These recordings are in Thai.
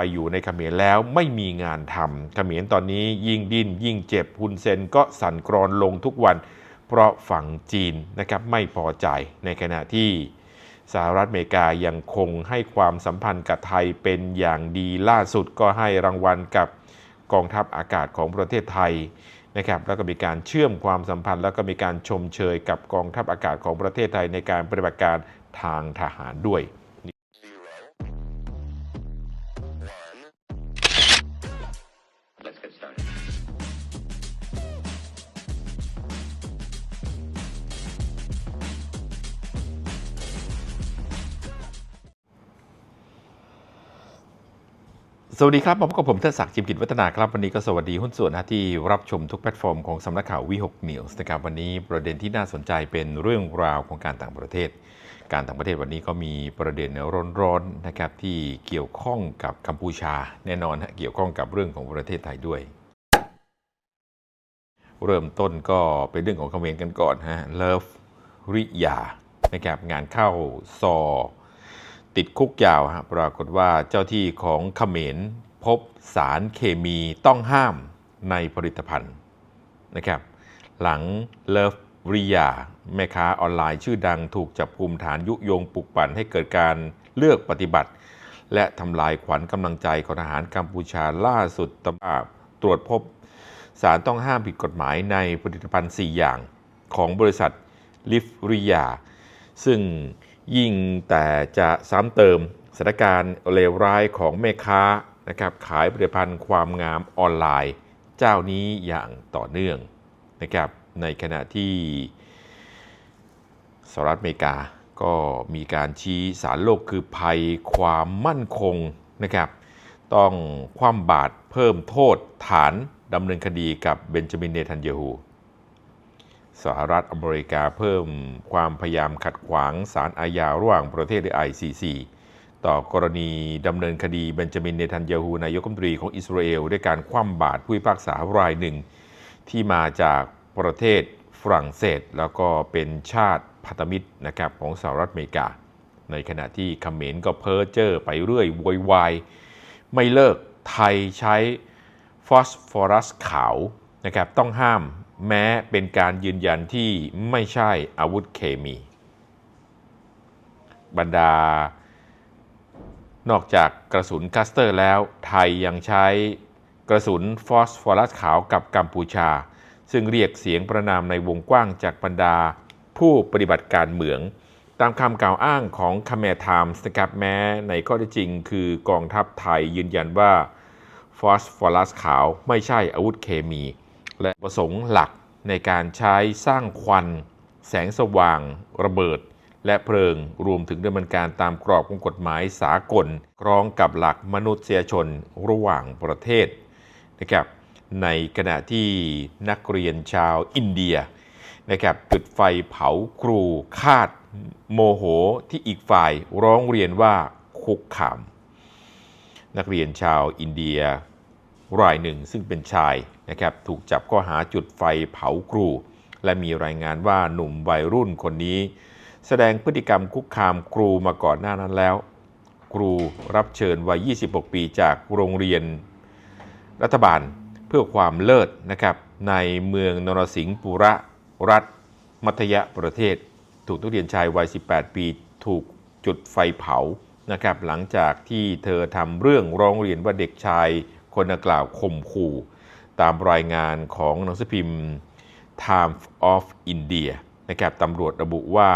ไปอยู่ในเขมรแล้วไม่มีงานทำเขมรตอนนี้ยิ่งดิ้นยิ่งเจ็บฮุนเซนก็สั่นกรอนลงทุกวัน เพราะฝั่งจีนนะครับไม่พอใจในขณะที่สหรัฐอเมริกายังคงให้ความสัมพันธ์กับไทยเป็นอย่างดีล่าสุดก็ให้รางวัลกับกองทัพอากาศของประเทศไทยนะครับแล้วก็มีการเชื่อมความสัมพันธ์ แล้วก็มีการชมเชยกับกองทัพอากาศของประเทศไทยในการปฏิบัติการทางทหารด้วย สวัสดีครับมาพบกับผมเทิดศักดิ์จิมกิจวัฒนาครับ วันนี้ก็สวัสดีหุ้นส่วนนะที่รับชมทุกแพลตฟอร์มของสำนักข่าววีหกนิวส์นะครับวันนี้ประเด็นที่น่าสนใจเป็นเรื่องราวของการต่างประเทศ การต่างประเทศวันนี้ก็มีประเด็นร้อนๆนะครับที่เกี่ยวข้องกับกัมพูชาแน่นอนฮะเกี่ยวข้องกับเรื่องของประเทศไทยด้วย เริ่มต้นก็เป็นเรื่องของเขมรกันก่อนฮะเลิฟริยานะครับงานเข้าซอ ติดคุกยาวฮะปรากฏว่าเจ้าที่ของเขมรพบสารเคมีต้องห้ามในผลิตภัณฑ์นะครับหลังเลิฟริยา แม่ค้าออนไลน์ชื่อดังถูกจับกลุ่มฐานยุยงปลุกปั่นให้เกิดการเลือกปฏิบัติ และทำลายขวัญกำลังใจของทหารกัมพูชาล่าสุดตำรวจตรวจพบสารต้องห้ามผิดกฎหมายในผลิตภัณฑ์ 4 อย่างของบริษัทลิฟริยา ซึ่ง ยิ่งแต่จะซ้ำเติมสถานการณ์เลวร้ายของแม่ค้านะครับขายผลิตภัณฑ์ความงามออนไลน์ เจ้านี้อย่างต่อเนื่องนะครับในขณะที่สหรัฐอเมริกาก็มีการชี้สารโลกคือภัยความมั่นคงนะครับต้องคว่ำบาตรเพิ่มโทษฐานดำเนินคดีกับเบนจามินเนทันเยฮู สหรัฐอเมริกาเพิ่มความพยายามขัดขวางสารอาญาระหว่างประเทศหรือ ICC ต่อกรณีดำเนินคดีเบนจามินเนทันยาฮูนายกรัฐมนตรีของอิสราเอลด้วยการคว่ำบาตรผู้พิพากษารายหนึ่ง ที่มาจากประเทศฝรั่งเศส แล้วก็เป็นชาติพันธมิตรนะครับของสหรัฐอเมริกา ในขณะที่เขมรก็เพ้อเจ้อไปเรื่อยโวยวายไม่เลิกไทยใช้ฟอสฟอรัสขาวนะครับต้องห้าม แม้เป็นการยืนยันที่ไม่ใช่อาวุธเคมี บรรดา นอกจากกระสุนคัสเตอร์แล้ว ไทยยังใช้กระสุนฟอสฟอรัสขาวกับกัมพูชา ซึ่งเรียกเสียงประนามในวงกว้างจากบรรดาผู้ปฏิบัติการเหมืองตามคำกล่าวอ้างของคาเมทามสนะครับแม้ในข้อเท็จจริงคือกองทัพไทยยืนยันว่าฟอสฟอรัสขาวไม่ใช่อาวุธเคมี และประสงค์หลักในการใช้สร้างควัน แสงสว่าง ระเบิด และเพลิงรวมถึงดำเนินการตามกรอบของกฎหมายสากลคล้องกับหลักมนุษยชนระหว่างประเทศนะครับในขณะที่นักเรียนชาวอินเดียนะครับจุดไฟเผาครูคาดโมโหที่อีกฝ่ายร้องเรียนว่าคุกคาม นักเรียนชาวอินเดีย รายหนึ่งซึ่งเป็นชายนะครับถูกจับข้อหาจุดไฟเผาครู และมีรายงานว่าหนุ่มวัยรุ่นคนนี้ แสดงพฤติกรรมคุกคามครูมาก่อนหน้านั้นแล้ว ครูรับเชิญวัย 26 ปีจากโรงเรียนรัฐบาลเพื่อความเลิศนะครับในเมืองนรสิงห์ปุระรัฐ มัธยประเทศ ถูกนักเรียนชายวัย 18 ปีถูกจุดไฟเผานะครับหลังจากที่เธอทำเรื่องร้องเรียนว่าเด็กชาย คนดังกล่าวข่มขู่ ตามรายงานของหนังสือพิมพ์ Times of India นะครับตำรวจระบุว่า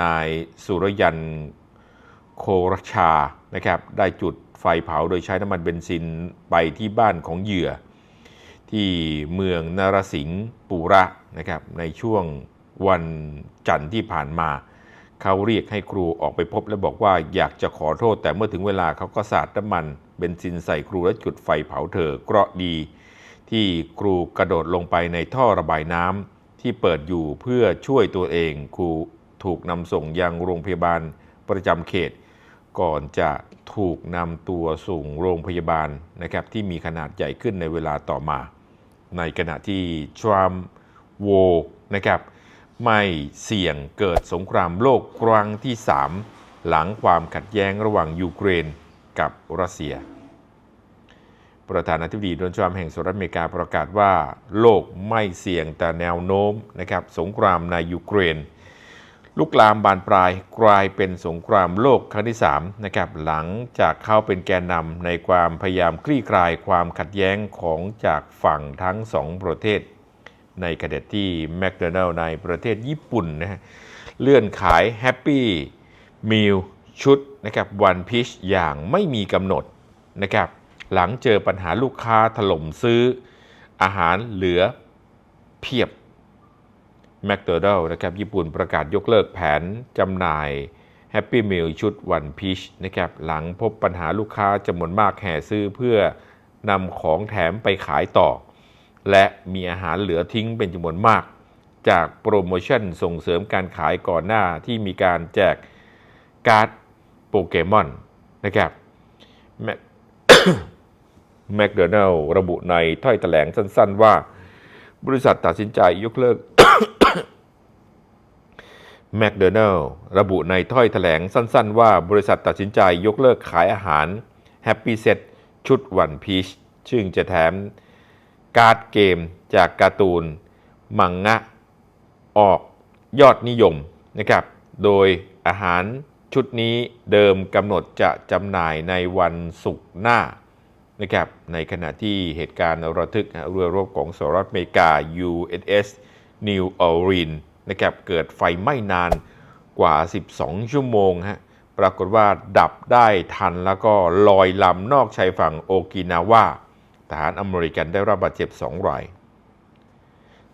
นายสุรยันโครชานะครับได้จุดไฟเผาโดยใช้น้ำมันเบนซินไปที่บ้านของเหยื่อ ที่เมืองนรสิงห์ปุระนะครับในช่วงวันจันทร์ที่ผ่านมา เขาเรียกให้ครูออกไปพบและบอกว่าอยากจะขอโทษ แต่เมื่อถึงเวลาเขาก็สาดน้ำมัน บนซินใส่ครูและจุดไฟเผาเธอเคราะดี ที่ครูกระโดดลงไปในท่อระบายน้ำที่เปิดอยู่เพื่อช่วยตัวเอง ครูถูกนำส่งยังโรงพยาบาลประจำเขต ก่อนจะถูกนำตัวส่งโรงพยาบาลนะครับที่มีขนาดใหญ่ขึ้นในเวลาต่อมา ในขณะที่ทรัมป์โวนะครับไม่เสี่ยงเกิดสงครามโลกครั้งที่ 3 หลังความขัดแย้งระหว่างยูเครน กับรัสเซีย ประธานาธิบดีโดนัลด์ทรัมป์แห่งสหรัฐอเมริกาประกาศว่า โลกไม่เสี่ยงแต่แนวโน้มนะครับสงครามในยูเครน ลุกลามบานปลายกลายเป็นสงครามโลกครั้งที่3นะครับหลังจากเข้าเป็นแกนนำในความพยายามคลี่คลายความขัดแย้งของจากฝั่งทั้งสองประเทศ ในขณะที่แมคโดนัลล์ในประเทศญี่ปุ่นนะฮะเลื่อนขายแฮปปี้มิล ชุดนะครับวันพิชอย่างไม่มีกำหนดนะครับหลังเจอปัญหาลูกค้าถล่มซื้ออาหารเหลือเพียบแมคโดนัลล์นะครับญี่ปุ่นประกาศยกเลิกแผนจำหน่ายแฮปปี้มิลชุดวันพีชนะครับหลังพบปัญหาลูกค้าจำนวนมากแห่ซื้อเพื่อนำของแถมไปขายต่อ และมีอาหารเหลือทิ้งเป็นจำนวนมาก จากโปรโมชั่นส่งเสริมการขายก่อนหน้าที่มีการแจกการ์ด โปเกมอนนะครับแมแมคโดนัลระบุในถ้อยแถลงสั้น ๆ ว่า บริษัทตัดสินใจยกเลิกแมคโดนัลระบุในถ้อยแถลงสั้น ๆ ว่าบริษัทตัดสินใจยกเลิกขายอาหาร Happy Set ชุดวันพีชซึ่งจะแถมการ์ดเกมจากการ์ตูน มังงะ ออกยอดนิยมนะครับ โดยอาหาร ชุดนี้เดิมกำหนดจะจำหน่ายในวันศุกร์หน้านะครับในขณะที่เหตุการณ์ระทึกเรือรบของสหรัฐอเมริกา USS New Orleans นะครับเกิดไฟไหม้นานกว่า 12 ชั่วโมงฮะปรากฏว่าดับได้ทันแล้วก็ลอยลำนอกชายฝั่งโอกินาวาทหารอเมริกันได้รับบาดเจ็บ 2 ราย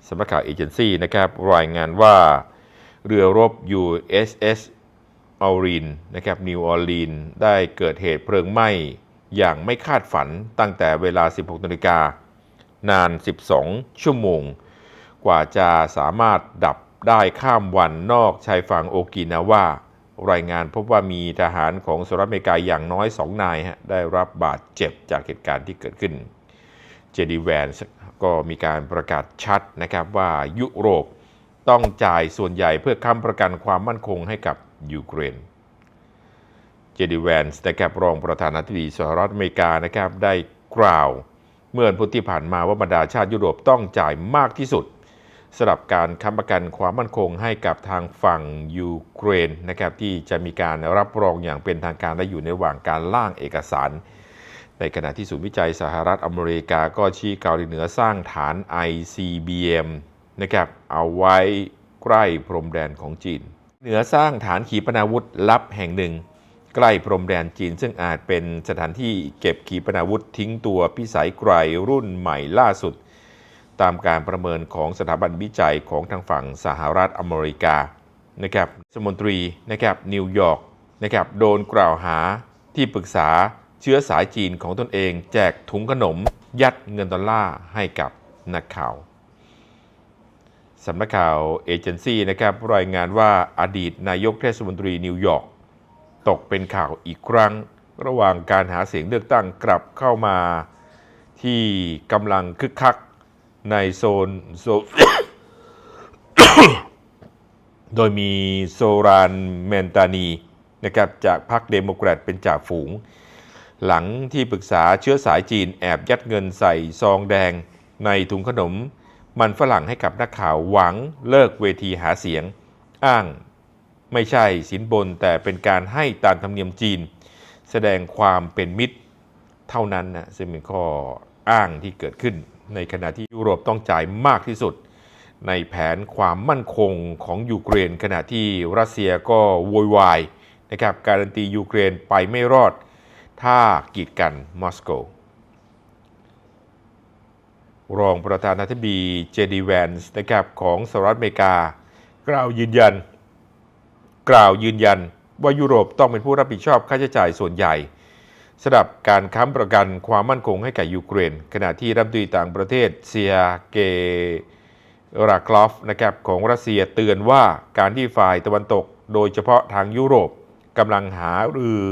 สำนักข่าวเอเจนซี่นะครับรายงานว่าเรือรบ USS ออรีนนะครับนิวออร์ลีนได้เกิดเหตุเพลิงไหม้อย่างไม่คาดฝันตั้งแต่เวลา 16นาฬิกานาน 12 ชั่วโมง กว่าจะสามารถดับได้ข้ามวันนอกชายฝั่งโอกินาวารายงานพบว่ามีทหารของสหรัฐอเมริกาอย่างน้อย 2 นายฮะได้รับบาดเจ็บจากเหตุการณ์ที่เกิดขึ้น เจดีแวนก็มีการประกาศชัดนะครับว่ายุโรปต้องจ่ายส่วนใหญ่เพื่อค้ำประกันความมั่นคงให้กับ ยูเครน เจดีแวนส์นะครับรองประธานาธิบดีสหรัฐอเมริกานะครับได้กล่าวเมื่อวันพุธที่ผ่านมาว่าบรรดาชาติยุโรปต้องจ่ายมากที่สุดสำหรับการค้ำประกันความมั่นคงให้กับทางฝั่งยูเครนนะครับที่จะมีการรับรองอย่างเป็นทางการและอยู่ในระหว่างการล่างเอกสาร ในขณะที่ศูนย์วิจัยสหรัฐอเมริกาก็ชี้เกาหลีเหนือสร้างฐาน ICBM นะครับเอาไว้ใกล้พรมแดนของจีน นือสร้างฐานขีปนาวุธลับแห่งหนึ่ง ใกล้พรมแดนจีนซึ่งอาจเป็นสถานที่เก็บขีปนาวุธทิ้งตัวพิสัยไกลรุ่นใหม่ล่าสุด ตามการประเมินของสถาบันวิจัยของทางฝั่งสหรัฐอเมริกานะครับสมนตรีนะครับนิวยอร์กนะครับโดนกล่าวหาที่ปรึกษาเชื้อสายจีนของตนเอง แจกถุงขนม ยัดเงินดอลลาร์ให้กับนักข่าว สำนักข่าวเอเจนซี่นะครับรายงานว่าอดีตนายกเทศมนตรีนิวยอร์กตกเป็นข่าวอีกครั้ง ระหว่างการหาเสียงเลือกตั้งกลับเข้ามา ที่กำลังคึกคักในโซนโซโดยมีโซรานเมนตานีนะครับจากพรรคเดโมแครตเป็นจ่าฝูง หลังที่ปรึกษาเชื้อสายจีนแอบยัดเงินใส่ซองแดงในถุงขนม มันฝรั่งให้กับนักข่าวหวังเลิกเวทีหาเสียง อ้างไม่ใช่สินบนแต่เป็นการให้ตามธรรมเนียมจีน แสดงความเป็นมิตรเท่านั้นนะซึ่งเป็นข้ออ้างที่เกิดขึ้น ในขณะที่ยุโรปต้องจ่ายมากที่สุด ในแผนความมั่นคงของยูเครน ขณะที่รัสเซียก็โวยวายนะครับการันตียูเครนไปไม่รอด ถ้ากีดกันมอสโก รองประธานาธิบดีเจดีแวนส์นะครับของสหรัฐอเมริกา กล่าวยืนยัน กล่าวยืนยันว่ายุโรปต้องเป็นผู้รับผิดชอบค่าใช้จ่ายส่วนใหญ่สำหรับการค้ำประกันความมั่นคงให้แก่ยูเครน ขณะที่รัฐมนตรีต่างประเทศเซียเกราคลอฟนะครับของรัสเซียเตือนว่าการที่ฝ่ายตะวันตก โดยเฉพาะทางยุโรปกำลังหารือ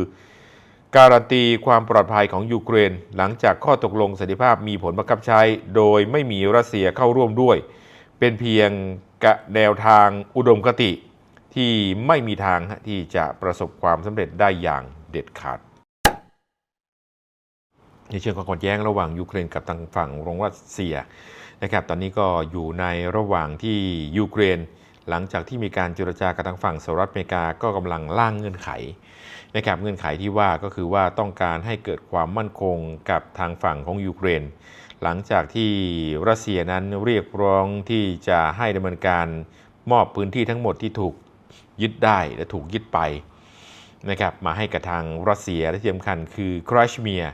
การันตีความปลอดภัยของยูเครน หลังจากข้อตกลงสันติภาพมีผลบังคับใช้ โดยไม่มีรัสเซียเข้าร่วมด้วย เป็นเพียงกะแนวทางอุดมคติที่ไม่มีทางที่จะประสบความสำเร็จได้อย่างเด็ดขาด ในเชิงความขัดแย้งระหว่างยูเครนกับทางฝั่งของรัสเซียนะครับตอนนี้ก็อยู่ในระหว่างที่ยูเครน หลังจากที่มีการเจรจากับทางฝั่งสหรัฐอเมริกาก็กำลังร่างเงื่อนไขนะครับเงื่อนไขที่ว่าก็คือว่าต้องการให้เกิดความมั่นคงกับทางฝั่งของยูเครน หลังจากที่รัสเซียนั้นเรียกร้องที่จะให้ดำเนินการมอบพื้นที่ทั้งหมดที่ถูกยึดได้และถูกยึดไปนะครับมาให้กับทางรัสเซียและที่สำคัญคือครชเมีย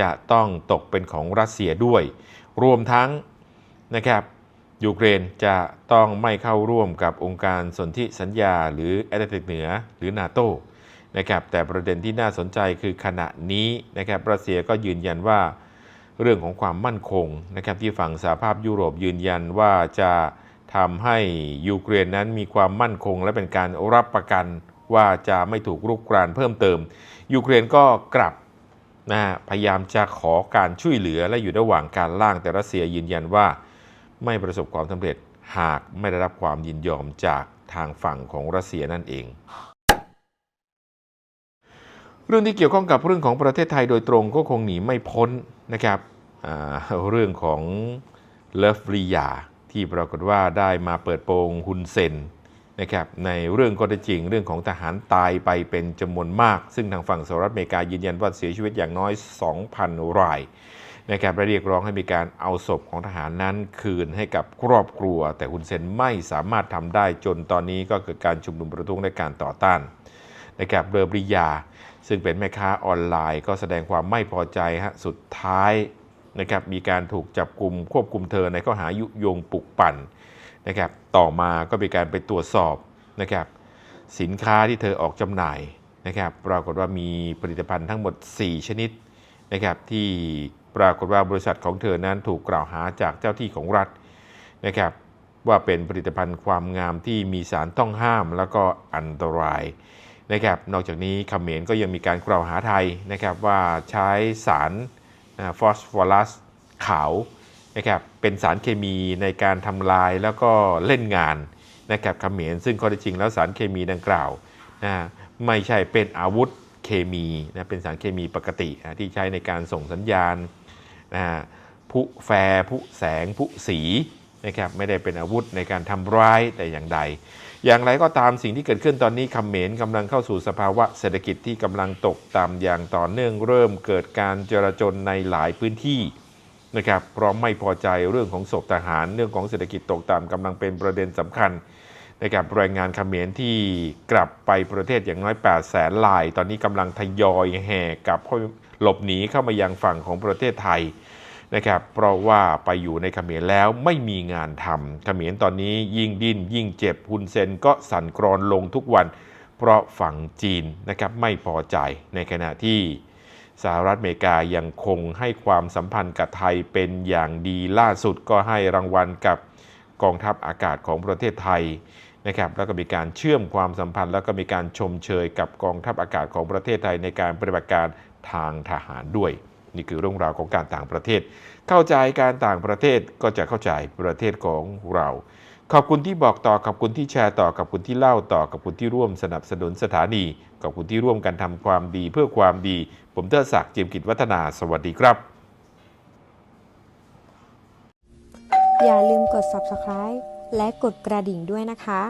จะต้องตกเป็นของรัสเซียด้วย รวมทั้งนะครับ ยูเครนจะต้องไม่เข้าร่วมกับองค์การสนธิสัญญา หรือแอตแลนติกเหนือหรือนาโตนะครับแต่ประเด็นที่น่าสนใจคือขณะนี้นะครับรัสเซียก็ยืนยันว่าเรื่องของความมั่นคงนะครับที่ฝั่งสหภาพยุโรปยืนยันว่าจะทำให้ยูเครนนั้นมีความมั่นคง และเป็นการรับประกันว่าจะไม่ถูกรุกรานเพิ่มเติม ยูเครนก็กลับนะฮะพยายามจะขอการช่วยเหลือและอยู่ระหว่างการล่างแต่รัสเซียยืนยันว่า ไม่ประสบความสำเร็จหากไม่ได้รับความยินยอมจากทางฝั่งของรัสเซียนั่นเอง เรื่องที่เกี่ยวข้องกับเรื่องของประเทศไทยโดยตรงก็คงหนีไม่พ้นนะครับเรื่องของเลฟรียาที่ปรากฏว่าได้มาเปิดโปงฮุนเซนนะครับในเรื่องก็ได้จริงเรื่องของทหารตายไปเป็นจำนวนมาก ซึ่งทางฝั่งสหรัฐอเมริกายืนยันว่าเสียชีวิตอย่างน้อย 2,000 ราย นะครับและเรียกร้องให้มีการเอาศพของทหารนั้นคืนให้กับครอบครัว แต่ฮุนเซนไม่สามารถทำได้จนตอนนี้ก็เกิดการชุมนุมประท้วงและการต่อต้านนะครับเบอร์บริยา ซึ่งเป็นแม่ค้าออนไลน์ ก็แสดงความไม่พอใจฮะสุดท้ายนะครับมีการถูกจับกลุ่มควบคุมเธอในข้อหายุยงปลุกปั่นนะครับต่อมาก็มีการไปตรวจสอบนะครับสินค้าที่เธอออกจำหน่ายนะครับปรากฏว่ามีผลิตภัณฑ์ทั้งหมด 4 ชนิดนะครับที่ ปรากฏว่าบริษัทของเธอนั้นถูกกล่าวหาจากเจ้าที่ของรัฐนะครับว่าเป็นผลิตภัณฑ์ความงามที่มีสารต้องห้ามแล้วก็อันตรายนะครับนอกจากนี้เขมรก็ยังมีการกล่าวหาไทยนะครับว่าใช้สารฟอสฟอรัสขาวนะครับเป็นสารเคมีในการทำลายแล้วก็เล่นงานนะครับเขมรซึ่งข้อเท็จจริงแล้วสารเคมีดังกล่าวนะไม่ใช่เป็นอาวุธเคมีนะเป็นสารเคมีปกตินะที่ใช้ในการส่งสัญญาณ นะผุแฟร์ผุแสงผุสีนะครับไม่ได้เป็นอาวุธในการทำร้ายแต่อย่างใด อย่างไรก็ตามสิ่งที่เกิดขึ้นตอนนี้เขมรกำลังเข้าสู่สภาวะเศรษฐกิจที่กำลังตกต่ำอย่างต่อเนื่องเริ่มเกิดการจราจนในหลายพื้นที่นะครับเพราะไม่พอใจเรื่องของศพทหารเรื่องของเศรษฐกิจตกต่ำกำลังเป็นประเด็นสำคัญนะครับแรงงานเขมรที่กลับไปประเทศอย่างน้อย8แสนลาย ตอนนี้กำลังทยอยแห่กลับเข้า หลบหนีเข้ามายังฝั่งของประเทศไทยนะครับเพราะว่าไปอยู่ในเขมรแล้วไม่มีงานทำเขมรตอนนี้ยิ่งดิ้นยิ่งเจ็บฮุนเซนก็สั่นคลอนลงทุกวัน เพราะฝั่งจีนนะครับไม่พอใจในขณะที่สหรัฐอเมริกายังคงให้ความสัมพันธ์กับไทยเป็นอย่างดีล่าสุดก็ให้รางวัลกับกองทัพอากาศของประเทศไทยนะครับแล้วก็มีการเชื่อมความสัมพันธ์ แล้วก็มีการชมเชยกับกองทัพอากาศของประเทศไทยในการปฏิบัติการ ทางทหารด้วย นี่คือเรื่องราวของการต่างประเทศ เข้าใจการต่างประเทศก็จะเข้าใจประเทศของเรา ขอบคุณที่บอกต่อขอบคุณที่แชร์ต่อขอบคุณที่เล่าต่อขอบคุณที่ร่วมสนับสนุนสถานีขอบคุณที่ร่วมกันทำความดีเพื่อความดี ผมเทอศักดิ์เจียมกิจวัฒนาสวัสดีครับ อย่าลืมกด subscribe และกดกระดิ่งด้วยนะคะ